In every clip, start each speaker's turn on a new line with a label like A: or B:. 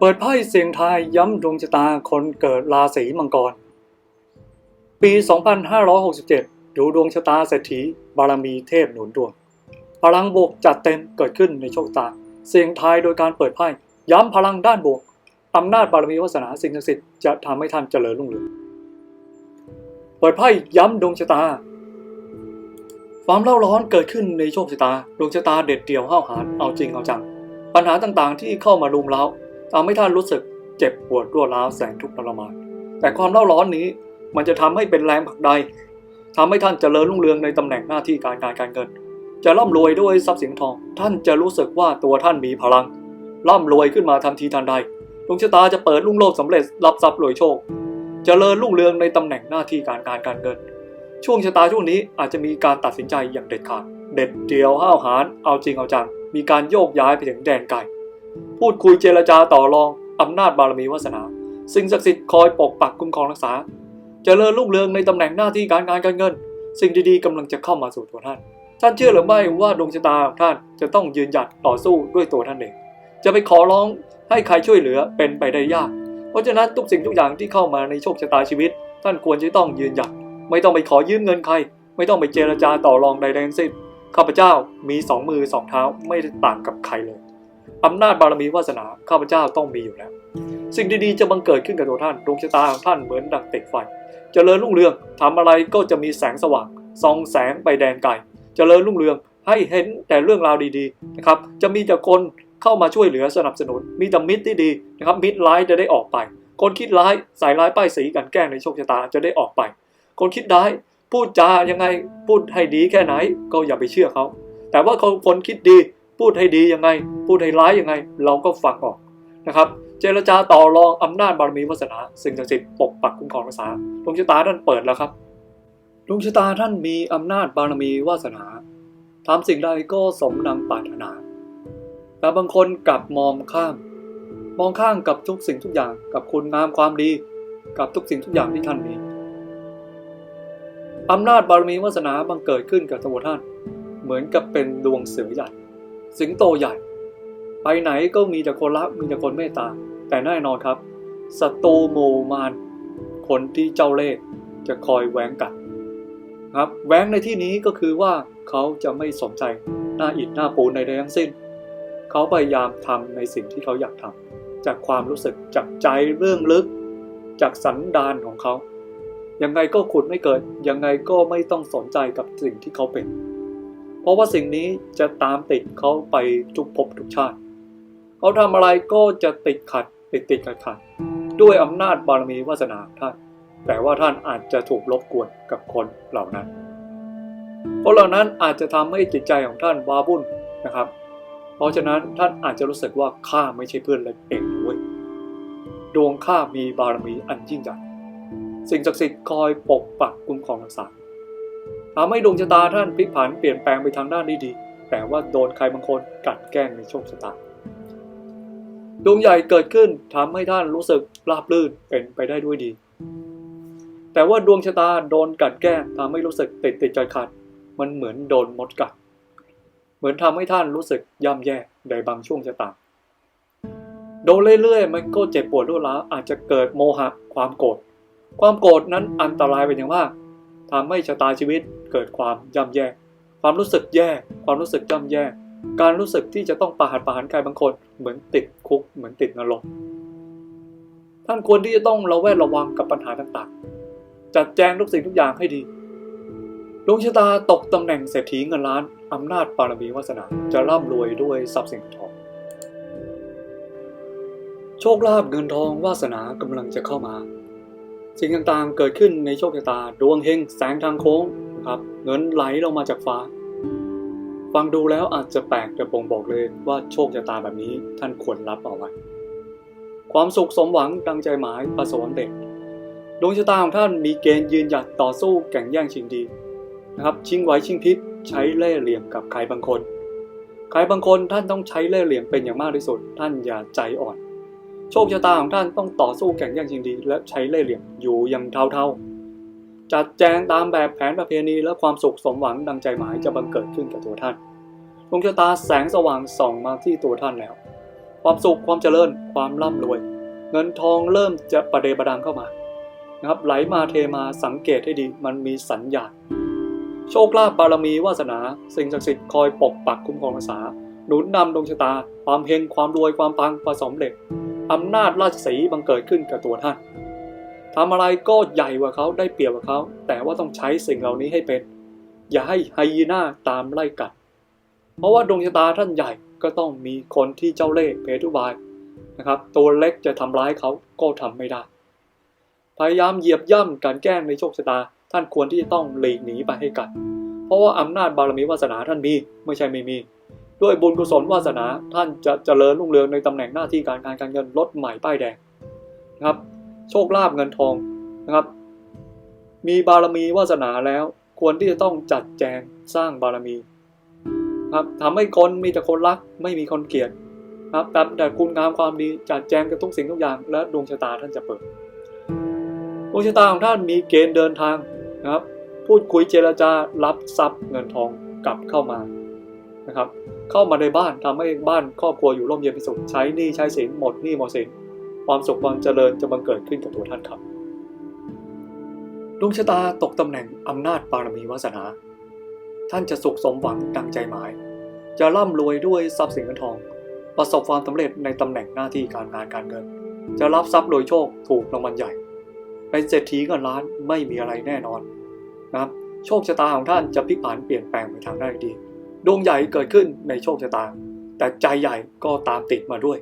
A: เปิดไพ่เสียงทายย้ำดวงชะตาคนเกิดราศีมังกร ปี 2567 ดูดวงชะตาเศรษฐีบารมีเทพหนุนดวง พลังบวกจัดเต็มเกิดขึ้นในโชคชะตา เสียงทายโดยการเปิดไพ่ย้ำพลังด้านบวกอำนาจบารมีวาสนาสิ่งศักดิ์สิทธิ์จะทำให้ท่านเจริญรุ่งเรือง เปิดไพ่ย้ำดวงชะตา ความเล่าร้อนเกิดขึ้นในโชคชะตา ดวงชะตาเด็ดเดี่ยวห้าวหาญเอาจริงเอาจัง ปัญหาต่างๆที่เข้ามารุมเร้า ทำให้ท่านรู้สึกเจ็บปวดรวดร้าวแสนทุกข์ทรมานแต่ความเล่าร้อนนี้มันจะทำให้เป็นแรงผลักดันทำให้ท่านเจริญรุ่งเรืองในตำแหน่งหน้าที่การงานการเงิน จะร่ำรวยด้วยทรัพย์สินทอง ท่านจะรู้สึกว่าตัวท่านมีพลัง ร่ำรวยขึ้นมาทันทีทันใดดวงชะตาจะเปิดลุ่งโลกสำเร็จรับทรัพย์รวยโชคเจริญรุ่งเรืองในตำแหน่งหน้าที่การงานการเงิน ช่วงชะตาช่วงนี้อาจจะมีการตัดสินใจอย่างเด็ดขาด เด็ดเดี่ยวห้าวหาญเอาจริงเอาจังมีการโยกย้ายไปถึงแดนไกล พูดคุยเจรจาต่อรองอำนาจบารมีวาสนา สิ่งศักดิ์สิทธิ์คอยปกปักคุ้มครองรักษาเจริญรุ่งเรืองในตำแหน่งหน้าที่การงานการเงิน สิ่งดีๆกำลังจะเข้ามาสู่ตัวท่าน ท่านเชื่อหรือไม่ว่าดวงชะตาของท่านจะต้องยืนหยัดต่อสู้ด้วยตัวท่านเอง จะไปขอร้องให้ใครช่วยเหลือเป็นไปได้ยาก เพราะฉะนั้นทุกสิ่งทุกอย่างที่เข้ามาในโชคชะตาชีวิต ท่านควรจะต้องยืนหยัด ไม่ต้องไปขอยืมเงินใคร ไม่ต้องไปเจรจาต่อรองใดๆทั้งสิ้นข้าพเจ้ามีสองมือสองเท้าไม่ต่างกับใครเลย อำนาจบารมีวาสนาข้าพเจ้าต้องมีอยู่แล้ว สิ่งดีๆจะบังเกิดขึ้นกับตัวท่านดวงชะตาของท่านเหมือนดังเต็กไฟเจริญรุ่งเรืองทำอะไรก็จะมีแสงสว่างส่องแสงไปแดนไกลเจริญรุ่งเรืองให้เห็นแต่เรื่องราวดีๆนะครับจะมีแต่คนเข้ามาช่วยเหลือสนับสนุน มีแต่มิตรที่ดีนะครับมิตรร้ายจะได้ออกไป คนคิดร้ายใส่ร้ายป้ายสีกันแกล้งในโชคชะตาจะได้ออกไป คนคิดร้ายพูดจายังไงพูดให้ดีแค่ไหนก็อย่าไปเชื่อเขาแต่ว่าคนคิดดี พูดให้ดียังไง พูดให้ร้ายยังไง เราก็ฟังออกนะครับ เจรจาต่อรองอำนาจบารมีวาสนา สิ่งศักดิ์สิทธิ์ปกปักคุ้มครองรักษาดวงชะตาท่านเปิดแล้วครับดวงชะตาท่านมีอำนาจบารมีวาสนาทำสิ่งใดก็สมดังปรารถนา แต่บางคนกลับมองข้าม มองข้างกับทุกสิ่งทุกอย่างกับคุณงามความดี กับทุกสิ่งทุกอย่างที่ท่านมีอำนาจบารมีวาสนาบังเกิดขึ้นกับตัวท่าน เหมือนกับเป็นดวงเสือใหญ่ สิงโตใหญ่ ไปไหนก็มีแต่คนรักมีแต่คนเมตตา แต่แน่นอนครับศัตรูหมู่มารคนที่เจ้าเล่ห์จะคอยแหวงกัดครับแหวงในที่นี้ก็คือว่าเขาจะไม่สนใจหน้าอิฐหน้าปูนใดๆทั้งสิ้น เขาพยายามทำในสิ่งที่เขาอยากทำจากความรู้สึกจากใจเรื่องลึก จากสันดานของเขายังไงก็ขุดไม่เกิดยังไงก็ไม่ต้องสนใจกับสิ่งที่เขาเป็น ราะว่าสิ่งนี้จะตามติดเขาไปทุกภพทุกชาติ เขาทำอะไรก็จะติดขัดติดติดขัดขัดด้วยอำนาจบารมีวาสนาท่าน แต่ว่าท่านอาจจะถูกรบกวนกับคนเหล่านั้นคนเหล่านั้นอาจจะทำให้จิตใจของท่านว้าวุ่นนะครับ เพราะฉะนั้นท่านอาจจะรู้สึกว่าข้าไม่ใช่เพื่อนเลยเองเว้ยดวงข้ามีบารมีอันยิ่งใหญ่สิ่งศักดิ์สิทธิ์คอยปกปักคุ้มครองรักษา ทำให้ดวงชะตาท่านพลิกผันเปลี่ยนแปลงไปทางด้านที่ดีแต่ว่าโดนใครบางคนกัดแกล้งในโชคชะตาดวงใหญ่เกิดขึ้นทำให้ท่านรู้สึกราบรื่นเป็นไปได้ด้วยดี แต่ว่าดวงชะตาโดนกัดแกล้งทำให้รู้สึกติดติดใจขัดมันเหมือนโดนมดกัด เหมือนทำให้ท่านรู้สึกย่ำแย่ในบางช่วงชะตาโดนเรื่อยๆ มันก็เจ็บปวดรวดร้าอาจจะเกิดโมหะความโกรธความโกรธนั้นอันตรายเป็นอย่างมาก ทำให้ชะตาชีวิตเกิดความย่ำแย่ ความรู้สึกแย่ ความรู้สึกย่ำแย่ การรู้สึกที่จะต้องประหารประหารใครบางคน เหมือนติดคุก เหมือนติดนรก ท่านควรที่จะต้องระแวดระวังกับปัญหาต่างๆ จัดแจงทุกสิ่งทุกอย่างให้ดีดวงชะตาตกตำแหน่งเศรษฐีเงินล้านอำนาจบารมีวาสนาจะร่ำรวยด้วยทรัพย์สินทอง โชคลาภเงินทองวาสนากำลังจะเข้ามา สิ่งต่างๆ เกิดขึ้นในโชคชะตา ดวงเฮงแสงทางโค้งนะครับเงินไหลลงมาจากฟ้า ฟังดูแล้วอาจจะแปลกแต่บ่งบอกเลยว่าโชคชะตาแบบนี้ท่านควรรับเอาไว้ความสุขสมหวังดังใจหมายประสบความสำเร็จดวงชะตาของท่านมีเกณฑ์ยืนหยัดต่อสู้แข่งแย่งชิงดีนะครับชิงไหวชิงพริบใช้เล่ห์เหลี่ยมกับใครบางคน ใครบางคนท่านต้องใช้เล่ห์เหลี่ยมเป็นอย่างมากที่สุด ท่านอย่าใจอ่อน โชคชะตาของท่านต้องต่อสู้แข่งแย่งชิงดี และใช้เล่ห์เหลี่ยมอยู่อย่างเท่าๆ จัดแจงตามแบบแผนประเพณีและความสุขสมหวังดังใจหมายจะบังเกิดขึ้นกับตัวท่านดวงชะตาแสงสว่างส่องมาที่ตัวท่านแล้ว ความสุขความเจริญความร่ำรวย เงินทองเริ่มจะประเดประดังเข้ามานะครับไหลมาเทมาสังเกตให้ดีมันมีสัญญาณโชคลาภบารมีวาสนา สิ่งศักดิ์สิทธิ์คอยปกปักคุ้มครองรักษาหนุนนำดวงชะตา ความเฮงความรวยความปังความสำเร็จ อำนาจราชสีบังเกิดขึ้นกับตัวท่านทำอะไรก็ใหญ่กว่าเขาได้เปรียบกว่าเขา แต่ว่าต้องใช้สิ่งเหล่านี้ให้เป็น อย่าให้ไฮยีน่าตามไล่กัด เพราะว่าดวงชะตาท่านใหญ่ก็ต้องมีคนที่เจ้าเล่ห์เพทุบายนะครับ ตัวเล็กจะทำร้ายเขาก็ทำไม่ได้ พยายามเหยียบย่ำการแกล้งในโชคชะตา ท่านควรที่จะต้องหลีกหนีไปให้กัดเพราะว่าอำนาจบารมีวาสนาท่านมีไม่ใช่ไม่มี ด้วยบุญกุศลวาสนาท่านจะเจริญรุ่งเรืองในตำแหน่งหน้าที่การงานการเงินรถใหม่ป้ายแดงนะครับ โชคลาภเงินทองนะครับ มีบารมีวาสนาแล้วควรที่จะต้องจัดแจงสร้างบารมีครับทำให้คนมีแต่คนรักไม่มีคนเกลียดครับแต่แต่คุณงามความดีจัดแจงกับทุกสิ่งทุกอย่าง และดวงชะตาท่านจะเปิดดวงชะตาของท่านมีเกณฑ์เดินทางนะครับ พูดคุยเจรจารับทรัพย์เงินทองกลับเข้ามา นะครับ เข้ามาในบ้านทำให้บ้านครอบครัวอยู่ร่มเย็นเป็นสุขใช้หนี้ใช้สินหมดหนี้หมดสินความสุขความเจริญจะบังเกิดขึ้นกับตัวท่านครับดวงชะตาตกตำแหน่งอำนาจบารมีวาสนา ท่านจะสุขสมหวังดังใจหมาย จะร่ำรวยด้วยทรัพย์สินเงินทอง ประสบความสำเร็จในตำแหน่งหน้าที่การงานการเงิน จะรับทรัพย์โดยโชคถูกรางวัลใหญ่ เป็นเศรษฐีเงินล้านไม่มีอะไรแน่นอนนะครับโชคชะตาของท่านจะพลิกผันเปลี่ยนแปลงไปทางได้ดี ดวงใหญ่เกิดขึ้นในโชคชะตา แต่ใจใหญ่ก็ตามติดมาด้วย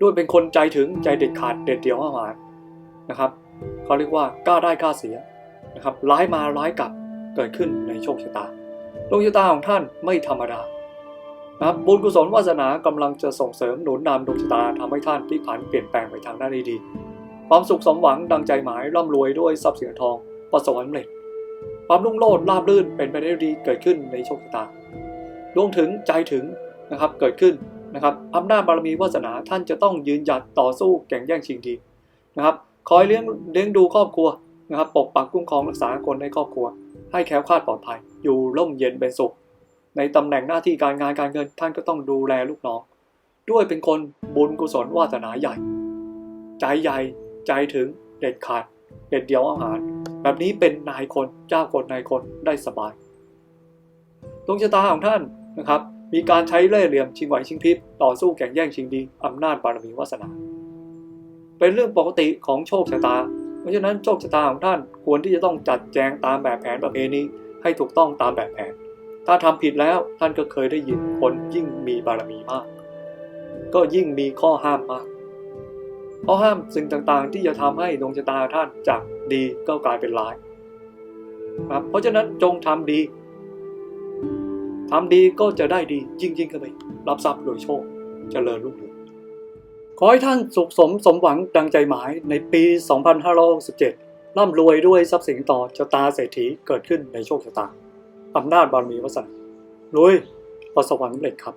A: ด้วยเป็นคนใจถึงใจเด็ดขาดเด็ดเดี่ยวหานะครับเขาเรียกว่ากล้าได้กล้าเสียนะครับร้ายมาร้ายกลับเกิดขึ้นในโชคชะตาดวงชะตาของท่านไม่ธรรมดานะครับบุญกุศลวาสนากำลังจะส่งเสริมหนุนนำดวงชะตาทำให้ท่านพลิกผันเปลี่ยนแปลงไปทางด้านดีๆความสุขสมหวังดังใจหมายร่ำรวยด้วยทรัพย์สินทองประสบความสำเร็จความรุ่งโรจน์ราบรื่นเป็นไปได้ดีเกิดขึ้นในโชคชะตา ดวงถึงใจถึงนะครับเกิดขึ้นนะครับอำนาจบารมีวาสนาท่านจะต้องยืนหยัดต่อสู้แข่งแย่งชิงดีนะครับคอยเลี้ยงเลี้ยงดูครอบครัวนะครับปกปักคุ้มครองรักษาคนในครอบครัว ให้แคล้วคลาดปลอดภัย อยู่ร่มเย็นเป็นสุข ในตำแหน่งหน้าที่การงานการเงินท่านก็ต้องดูแลลูกน้อง ด้วยเป็นคนบุญกุศลวาสนาใหญ่ ใจใหญ่ใจถึงเด็ดขาด เด็ดเดียวอาหาร แบบนี้เป็นนายคนเจ้าคนนายคนได้สบายดวงชะตาของท่าน นะครับมีการใช้เล่ห์เหลี่ยมชิงไหวชิงพริบต่อสู้แข่งแย่งชิงดีอำนาจบารมีวาสนา เป็นเรื่องปกติของโชคชะตา เพราะฉะนั้นโชคชะตาของท่านควรที่จะต้องจัดแจงตามแบบแผนประเพณีให้ถูกต้องตามแบบแผน ถ้าทำผิดแล้วท่านก็เคยได้ยินคนยิ่งมีบารมีมาก ก็ยิ่งมีข้อห้ามมากข้อห้ามสิ่งต่างๆ ที่จะทำให้ดวงชะตาท่านจากดีก็กลายเป็นร้ายครับเพราะฉะนั้นจงทำดี ทำดีก็จะได้ดียิ่งยิ่งขึ้นไปรับทรัพย์โดยโชคจเจริญรุ่งเรืองขอให้ท่านสุขสมสมหวังดังใจหมายในปี 2567ร่ำรวยด้วยทรัพย์สินต่อชะตาเศรษฐีเกิดขึ้นในโชคชะตาอำนาจบารมีวาสนารวยประสบความสำเร็จครับ